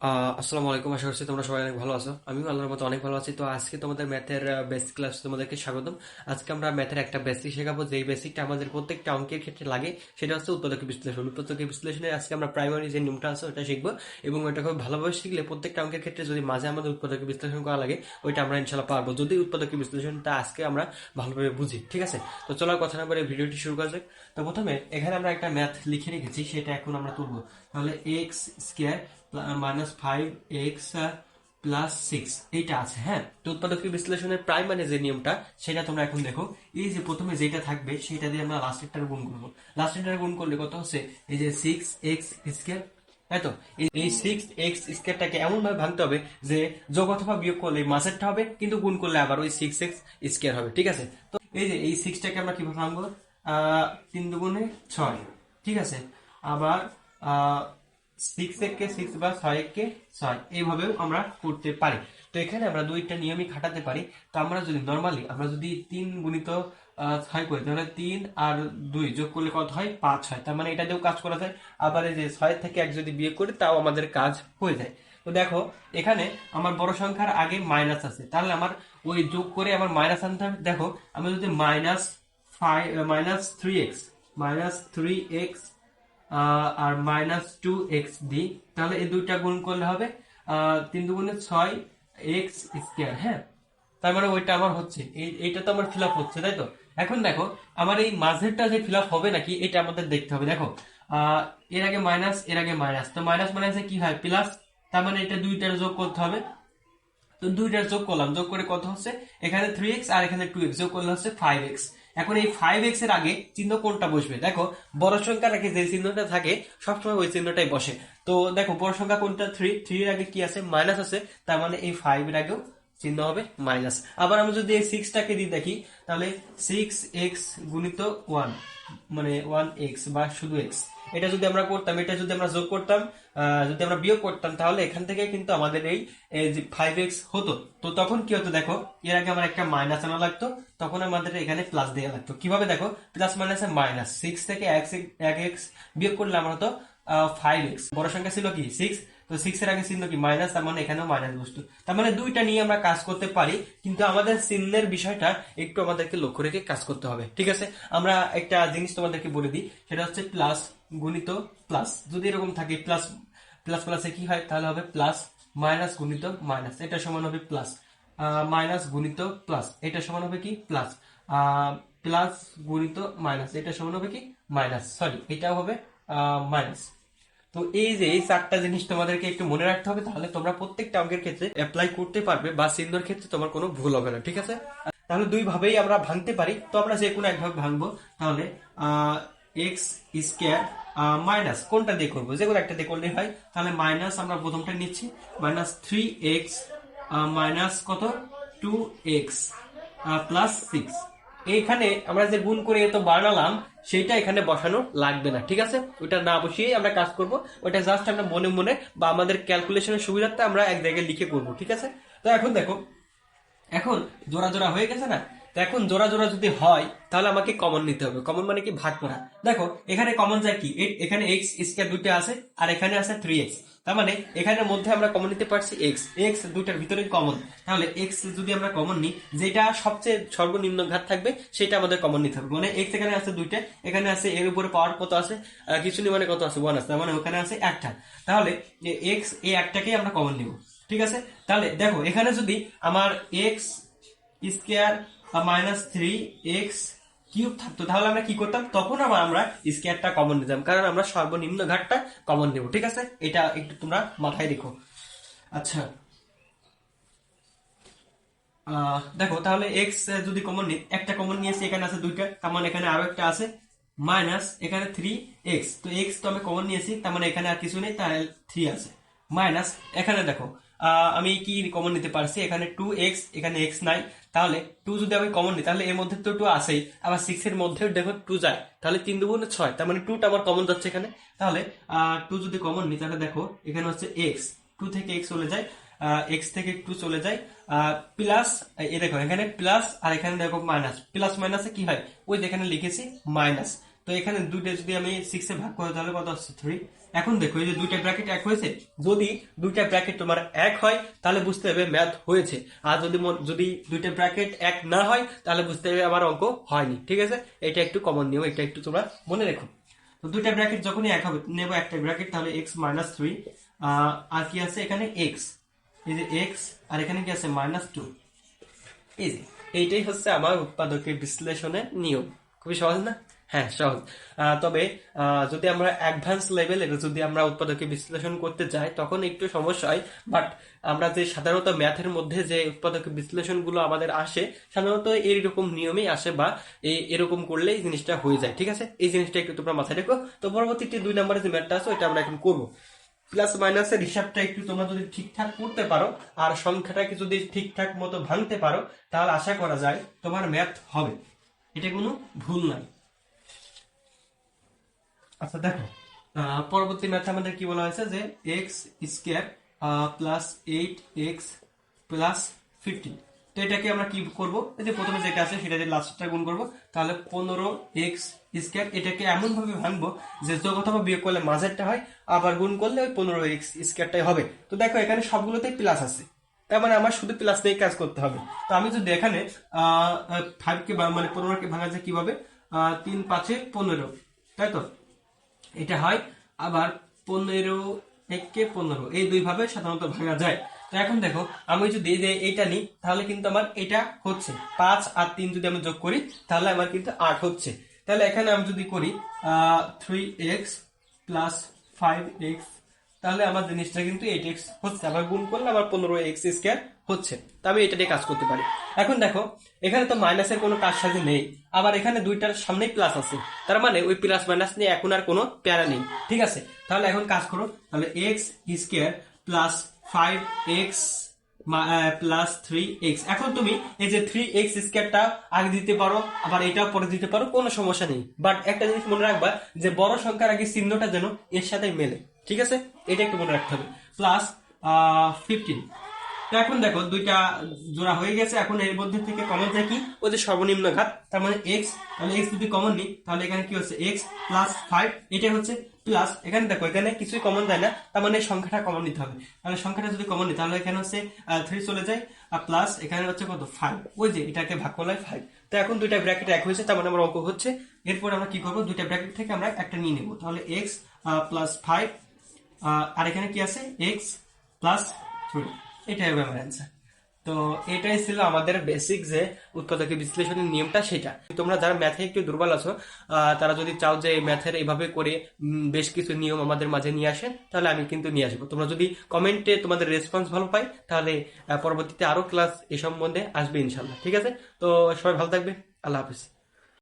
আসসালামু আলাইকুম, আশা করছি তোমরা সবাই অনেক ভালো আছো। আমি আল্লাহর মতো অনেক ভালো আছি। তো আজকে তোমাদের ম্যাথের বেসিক ক্লাস তোমাদেরকে স্বাগতম। আজকে আমরা ম্যাথের একটা বেসিক শেখাবো। যেই বেসিকটা আমাদের প্রত্যেকটা অঙ্কের ক্ষেত্রে লাগে, সেটা হচ্ছে উৎপাদক বিশ্লেষণ। উৎপাদক বিশ্লেষণে আজকে আমরা প্রাইমারি যে নিয়মটা আছে, ওটা শিখব এবং ওটা খুব ভালোভাবে শিখলে প্রত্যেকটা অঙ্কের ক্ষেত্রে যদি মাঝে আমাদের উৎপাদক বিশ্লেষণ করা লাগে, ওইটা আমরা ইনশাল্লাহ পারব। যদি উৎপাদক বিশ্লেষণটা আজকে আমরা ভালোভাবে বুঝি, ঠিক আছে? তো চলো কথা না বলে ভিডিওটি শুরু করা যাক। তো প্রথমে এখানে আমরা একটা ম্যাথ লিখে রেখেছি, সেটা এখন আমরা তুলবো। তাহলে x square minus five x plus six এইটা আছে হ্যাঁ? তো উৎপাদকীয় বিশ্লেষণের প্রাইমারি যে নিয়মটা, সেটা তোমরা এখন দেখো। এই যে প্রথমে যেটা থাকবে, সেটা দিয়ে আমরা লাস্টেরটার গুণ করব। লাস্টেরটার গুণ করলে কত হচ্ছে? এই যে সিক্স এক্স স্কোয়ার তো? এই- সিক্স এক্স স্কোয়ারটাকে এমন ভাবে ভাঙতে হবে যে যোগ অথবা বিয়োগ করলে মাসেরটা হবে, কিন্তু গুণ করলে আবার ওই সিক্স এক্স স্কোয়ার হবে, ঠিক আছে? তো এই যে এই সিক্সটাকে আমরা কীভাবে ভাঙবো? তিন দুগুণে ছয়, ঠিক আছে? আবার সিক্স একে সিক্স বা ছয় একে ছয়, এইভাবেও আমরা করতে পারি। তো এখানে আমরা দুইটা নিয়মই খাটাতে পারি। তো আমরা যদি নর্মালি আমরা যদি তিন গুণিত ছয় করি, তাহলে তিন আর দুই যোগ করলে কত হয়? পাঁচ হয়। তার মানে এটা দিয়েও কাজ করা যায়। আবার এই যে ছয় থেকে এক যদি বিয়ে করি, তাও আমাদের কাজ হয়ে যায়। তো দেখো, এখানে আমার বড় সংখ্যার আগে মাইনাস আছে। তাহলে আমার ওই যোগ করে আমার মাইনাস আনতে হবে। দেখো, আমি যদি minus five minus three x minus three x আর মাইনাস টু এক্স দিই তাহলে এই দুইটা গুণ করলে হবে তিন দুগুণে ছয় এক্স স্কোয়ার হ্যাঁ? তার মানে ওইটা আমার হচ্ছে এইটা তো আমার ফিল হচ্ছে, তাই তো? এখন দেখো, আমার এই মাঝেরটা যে ফিল হবে নাকি, এটা আমাদের দেখতে হবে, দেখো। এর আগে মাইনাস এর আগে মাইনাস তো মাইনাস মাইনাসে কি হয়? প্লাস তার মানে এটা দুইটার যোগ করতে হবে। তো দুইটার যোগ করলাম, যোগ করে কত হচ্ছে? এখানে থ্রি এক্স আর এখানে টু এক্স যোগ করলে হচ্ছে ফাইভ এক্স এখন এই ফাইভ এক্সের আগে চিহ্ন কোনটা বসবে? দেখো, বড় সংখ্যার আগে যে চিহ্নটা থাকে, সবসময় ওই চিহ্নটাই বসে। তো দেখো, বড় সংখ্যা কোনটা? থ্রি থ্রি এর আগে কি আছে? মাইনাস আছে, তার মানে এই ফাইভ এর আগেও চিহ্ন হবে মাইনাস আবার আমি যদি এই সিক্সটাকে দিয়ে দেখি, তাহলে সিক্স এক্স গুণিত ওয়ান মানে ওয়ান এক্স বা শুধু এক্স এটা যদি আমরা করতাম, এটা যদি আমরা যোগ করতাম যদি আমরা বিয়োগ করতাম, তাহলে এখান থেকে কিন্তু আমাদের এই ফাইভ এক্স হতো। তো তখন কি হতো দেখো, এর আগে আমার একটা মাইনাস আনা লাগতো, তখন আমাদের এখানে প্লাস দেওয়া লাগতো। কীভাবে দেখো প্লাস মাইনাসে মাইনাস সিক্স থেকে এক এক্স বিয়োগ করলে আমার হতো ফাইভ এক্স বড় সংখ্যা ছিল কি? সিক্স তো সিক্স এর আগে চিহ্ন কি? মাইনাস তার মানে এখানেও মাইনাস বস্তু। তার মানে দুইটা নিয়ে আমরা কাজ করতে পারি, কিন্তু আমাদের চিহ্নের বিষয়টা একটু আমাদেরকে লক্ষ্য রেখে কাজ করতে হবে, ঠিক আছে? আমরা একটা জিনিস তোমাদেরকে বলে দিই, সেটা হচ্ছে প্লাস গুণিত প্লাস যদি এরকম থাকে প্লাস প্লাস প্লাসে কি হয়? তাহলে হবে প্লাস মাইনাস গুণিত মাইনাস এটা সমান হবে প্লাস মাইনাস গুণিত প্লাস এটা সমান হবে কি? প্লাস প্লাস গুণিত মাইনাস এটা সমান হবে কি? মাইনাস সরি এটাও হবে মাইনাস তো এই যে, এই চারটা জিনিস তোমাদেরকে একটু মনে রাখতে হবে, তাহলে তোমরা প্রত্যেকটা অঙ্কের ক্ষেত্রে অ্যাপ্লাই করতে পারবে বা চিহ্নর ক্ষেত্রে তোমার কোনো ভুল হবে না, ঠিক আছে? তাহলে দুই ভাবেই আমরা ভাঙতে পারি। তো আমরা যে কোনো একভাবে ভাঙবো, তাহলে এক্স স্কোয়ার মাইনাস কোনটা দিয়ে করব? যে কোনো একটা দিয়ে করলে হয়। তাহলে মাইনাস আমরা প্রথমটা নিচ্ছি। মাইনাস থ্রি এক্স মাইনাস কত? টু এক্স প্লাস সিক্স এইখানে আমরা যে গুণ করে এত বানালাম, সেইটা এখানে বসানো লাগবে না, ঠিক আছে? ওইটা না বসিয়েই আমরা কাজ করব। ওইটা জাস্ট আমরা মনে মনে বা আমাদের ক্যালকুলেশনের সুবিধার্থে আমরা এক জায়গায় লিখে করব, ঠিক আছে? তো এখন দেখো, এখন জোড়া জোড়া হয়ে গেছে না? তো এখন জোড়া জোড়া যদি হয়, তাহলে আমাকে কমন নিতে হবে। কমন মানে কি? ভাগ করা। দেখো, এখানে কমন যায় কি? এখানে এক্স স্কোয়ার দুইটা আছে, আর এখানে আছে থ্রি এক্স তার মানে এখানের মধ্যে আমরা কমন নিতে পারছি এক্স এক্স দুইটার ভিতরে কমন তাহলে এক্স যদি আমরা কমন নিই, যেটা সবচেয়ে সর্বনিম্ন ঘাত থাকবে, সেটা আমাদের কমন নিতে হবে। মানে এক্স এখানে আছে দুইটা, এখানে আছে এর উপরে পাওয়ার কত আছে? কিছু নেই মানে কত আছে? ওয়ান আছে। তার মানে ওখানে আছে একটা। তাহলে এক্স এই একটাকেই আমরা কমন নিব। ঠিক আছে? তাহলে দেখো, এখানে যদি আমার x square minus three x cube থাকতো। তাহলে আমরা কি করতাম? তখন আবার আমরা স্কোয়ারটা কমন নিতাম, কারণ আমরা সর্বনিম্ন ঘাটটা কমন নেব, ঠিক আছে? এটা একটু তোমরা মাথায় রেখো। আচ্ছা। দেখো, তাহলে এক্স যদি কমন নিই, একটা কমন নিয়েছি এখানে আছে দুইটা, তার মানে এখানে আরও একটা আছে মাইনাস এখানে থ্রি এক্স তো এক্স তো আমি কমন নিয়েছি তার মানে এখানে আর কিছু নেই, তাহলে থ্রি আছে। মাইনাস এখানে দেখো আমি কি কমন নিতে পারছি? এখানে টু এক্স এখানে এক্স নাই। তাহলে টু যদি আমি কমন নিই, তাহলে এর মধ্যে তো টু আসেই আবার সিক্স এর মধ্যেও দেখো টু যায়। তাহলে তিন দুগুণে ছয়, তার মানে টুটা আমার কমন যাচ্ছে এখানে। তাহলে টু যদি কমন নিই, তাহলে দেখো, এখানে হচ্ছে এক্স টু থেকে এক্স চলে যায় এক্স থেকে টু চলে যায় প্লাস এ দেখো, এখানে প্লাস আর এখানে দেখো মাইনাস প্লাস মাইনাসে কি হয়? ওই যেখানে লিখেছি মাইনাস তো এখানে দুইটা যদি আমি সিক্সে ভাগ করি, তাহলে কত হচ্ছে থ্রি এখন দেখো, এই যে দুইটা ব্র্যাকেট এক হয়েছে, যদি দুইটা ব্র্যাকেট তোমার এক হয়, তাহলে বুঝতে হবে ম্যাথ হয়েছে। আর যদি যদি দুইটা ব্র্যাকেট এক না হয়, তাহলে বুঝতে হবে আমার অঙ্ক হয়নি, ঠিক আছে? এটা একটু কমন নিয়ম, এটা একটু তোমরা মনে রেখো। তো দুইটা ব্র্যাকেট যখনই এক হবে, নেব একটা ব্র্যাকেট তাহলে এক্স মাইনাস থ্রি আর কি আছে এখানে? এক্স এই যে এক্স আর এখানে কি আছে? মাইনাস টু এই এইটাই হচ্ছে আমার উৎপাদকের বিশ্লেষণের নিয়ম। খুবই সহজ না? হ্যাঁ সহজ। তবে যদি আমরা অ্যাডভান্স লেভেলে যদি আমরা উৎপাদকের বিশ্লেষণ করতে যাই, তখন একটু সমস্যা হয়। বাট আমরা যে সাধারণত ম্যাথের মধ্যে যে উৎপাদকের বিশ্লেষণগুলো আমাদের আসে, সাধারণত এইরকম নিয়মেই আসে বা এরকম করলে এই জিনিসটা হয়ে যায়, ঠিক আছে? এই জিনিসটা একটু তোমরা মাথায় রেখো। তো পরবর্তীতে দুই নম্বরে যে ম্যাথটা আছে, ওইটা আমরা এখন করব। প্লাস মাইনাসের হিসাবটা একটু তোমরা যদি ঠিকঠাক করতে পারো, আর সংখ্যাটাকে যদি ঠিকঠাক মতো ভাঙতে পারো, তাহলে আশা করা যায় তোমার ম্যাথ হবে। এটা কোনো ভুল নাই আচ্ছা দেখো। পরবর্তী ম্যাথে আমাদের কি বলা হয়েছে যে x square plus eight x plus fifteen তো এটাকে আমরা কি করব? এই যে প্রথমে যেটা আছে সেটা দিয়ে লাস্টটা গুণ করব। তাহলে পনেরো এক্স স্কোয়ার এটাকে এমন ভাবে ভাঙবো যে যোগ অথবা বিয়োগ করলে মাঝেরটা হয়, আবার গুণ করলে ওই পনেরো এক্স স্কোয়ারটাই হবে। তো দেখো, এখানে সবগুলোতেই প্লাস আছে। তার মানে আমার শুধু প্লাস নিয়ে কাজ করতে হবে। তো আমি যদি এখানে ফাইভ কে মানে পনেরো কে ভাঙা যায় কীভাবে? তিন পাঁচে পনেরো। তাই তো? এটা হয়, আবার পনেরো একে পনেরো, এই দুই ভাবে সাধারণত ভাঙা যায়। তো এখন দেখো, আমি যদি এইটা নিই, তাহলে কিন্তু আমার এটা হচ্ছে। পাঁচ আর তিন যদি আমি যোগ করি, তাহলে আমার কিন্তু আট হচ্ছে। তাহলে এখানে আমি যদি করি three x plus five x তাহলে আমার জিনিসটা কিন্তু এইট এক্স হচ্ছে। আবার গুণ করলে আমার পনেরো এক্স স্কোয়ার হচ্ছে তা আমি এটা দিয়ে কাজ করতে পারি। এখন দেখো, এখানে তো মাইনাসের কোনো কাজ সাথে নেই, আবার এখানে দুইটার সামনেই প্লাস আছে। তার মানে ওই প্লাস মাইনাস নিয়ে এখন আর কোনো প্যারা নেই। ঠিক আছে? তাহলে এখন কাজ করো, তাহলে x square plus five x plus three x এখন তুমি এই যে থ্রি এক্স স্কোয়ারটা আগে দিতে পারো, আবার এটাও পরে দিতে পারো, কোনো সমস্যা নেই। বাট একটা জিনিস মনে রাখবা, যে বড় সংখ্যার আগে চিহ্নটা যেন এর সাথে মেলে। ঠিক আছে? এটা একটু মনে রাখতে হবে। প্লাস ফিফটিন তো এখন দেখো, দুইটা জোড়া হয়ে গেছে। এখন এর মধ্যে থেকে কমন যায় কি যে সর্বনিম্ন ঘাত, তার মানে এক্স তাহলে এক্স যদি কমন নিই, তাহলে এখানে কি হচ্ছে? এক্স প্লাস ফাইভ এটা হচ্ছে প্লাস এখানে দেখো, এখানে কিছুই কমন যায় না, তার মানে সংখ্যাটা কমন নিতে হবে। তাহলে সংখ্যাটা যদি কমন নিই, তাহলে এখানে হচ্ছে থ্রি চলে যায়, আর প্লাস এখানে হচ্ছে কত? ফাইভ ওই যে এটাকে ভাগ করলে ফাইভ তো এখন দুইটা ব্র্যাকেট এক হয়েছে, তার মানে আমার অঙ্ক হচ্ছে। এরপর আমরা কি করব? দুইটা ব্র্যাকেট থেকে আমরা একটা নিয়ে নেব। তাহলে এক্স প্লাস ফাইভ আর এখানে কি আছে? এক্স প্লাস থ্রি এটাই হবে আমার অ্যান্সার তো এটাই ছিল আমাদের বেসিক যে উৎপাদক বিশ্লেষণের নিয়মটা সেটা। তোমরা যারা ম্যাথে একটু দুর্বল আছো তারা যদি চাও যে ম্যাথের এইভাবে করে বেশ কিছু নিয়ম আমাদের মাঝে নিয়ে আসেন, তাহলে আমি কিন্তু নিয়ে আসব। তোমরা যদি কমেন্টে তোমাদের রেসপন্স ভালো পাই তাহলে পরবর্তীতে আরও ক্লাস এ সম্বন্ধে আসবে ইনশাল্লাহ ঠিক আছে? তো সবাই ভালো থাকবে। আল্লাহ হাফিজ।